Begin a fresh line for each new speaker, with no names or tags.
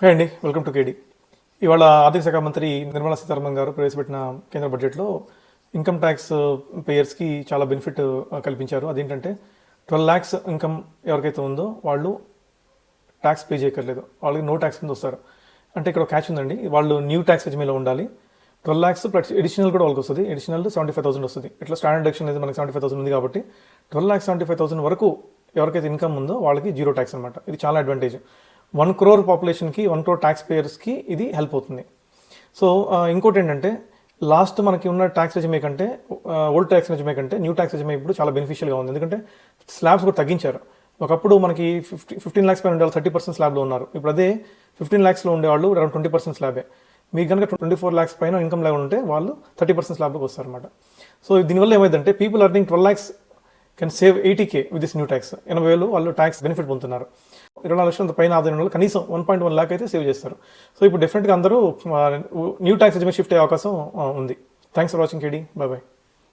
Hi అండి welcome to కేడి ఇవాళ ఆర్థిక శాఖ మంత్రి నిర్మలా సీతారామన్ గారు ప్రవేశపెట్టిన కేంద్ర బడ్జెట్లో ఇన్కమ్ ట్యాక్స్ పేయర్స్కి చాలా బెనిఫిట్ uh, కల్పించారు. అదేంటంటే ట్వెల్వ్ ల్యాక్స్ ఇన్కమ్ ఎవరికైతే ఉందో వాళ్ళు ట్యాక్స్ పే చేయక్కర్లేదు. వాళ్ళకి నో ట్యాక్స్ కింద వస్తారు. అంటే ఇక్కడ క్యాచ్ ఉందండి. వాళ్ళు న్యూ ట్యాక్స్ రెజిమీలో ఉండాలి. ట్వెల్వ్ ల్యాక్స్ ప్లస్ ఎడిషనల్ కూడా వాళ్ళకి వస్తుంది. ఎడిషనల్ సెవెంటీ ఫైవ్ థౌసండ్ వస్తుంది. ఇట్లా స్టాండర్డ్ డెక్షన్ అనేది మనకి సెవెంటీ ఫైవ్ థౌసండ్ ఉంది కాబట్టి twelve lakhs seventy five thousand వరకు ఎవరికైతే ఇన్కమ్ ఉందో వాళ్ళకి జీరో ట్యాక్స్ అనమాట ఇది చాలా అడ్వాంటేజ్ వన్ క్రోర్ పాపులేషన్కి వన్ క్రోర్ ట్యాక్స్ పేయర్స్కి ఇది హెల్ప్ అవుతుంది. సో ఇంకోటి ఏంటంటే లాస్ట్ మనకి ఉన్న ట్యాక్స్ రెజిమే కంటే ఓల్డ్ ట్యాక్స్ రెజిమే కంటే న్యూ ట్యాక్స్ రెజిమే ఇప్పుడు చాలా బెనిఫిషియల్గా ఉంది. ఎందుకంటే స్లాబ్స్ కూడా తగ్గించారు. ఒకప్పుడు మనకి ఫిఫ్టీ ఫిఫ్టీన్ ల్యాక్స్ పైన ఉండే థర్టీ పర్సెంట్ స్లాబ్లో ఉన్నారు. ఇప్పుడు అదే ఫిఫ్టీన్ ల్యాక్స్లో ఉండేవాళ్ళు అరౌండ్ ట్వంటీ పర్సెంట్ స్లాబే. మీకు కనుక ట్వంటీ ఫోర్ ల్యాక్స్ పైన ఇన్కమ్ లెవెల్ ఉంటే వాళ్ళు థర్టీ పర్సెంట్ స్లాబ్లోకి వస్తారన్నమాట. సో దీనివల్ల ఏమైందంటే people earning twelve lakhs can save eighty K with this new tax ఎనభై వేలు వాళ్ళు ట్యాక్స్ బెనిఫిట్ పొందుతున్నారు. ఇరవై నాలుగు లక్షల పైన ఆదాయం ఉన్న కనీసం వన్ పాయింట్ వన్ ల్యాక్ అయితే సేవ్ చేస్తారు. సో ఇప్పుడు డెఫినెట్గా అందరూ న్యూ ట్యాక్స్ షిఫ్ట్ అయ్యే అవకాశం ఉంది. Thanks for watching KD bye bye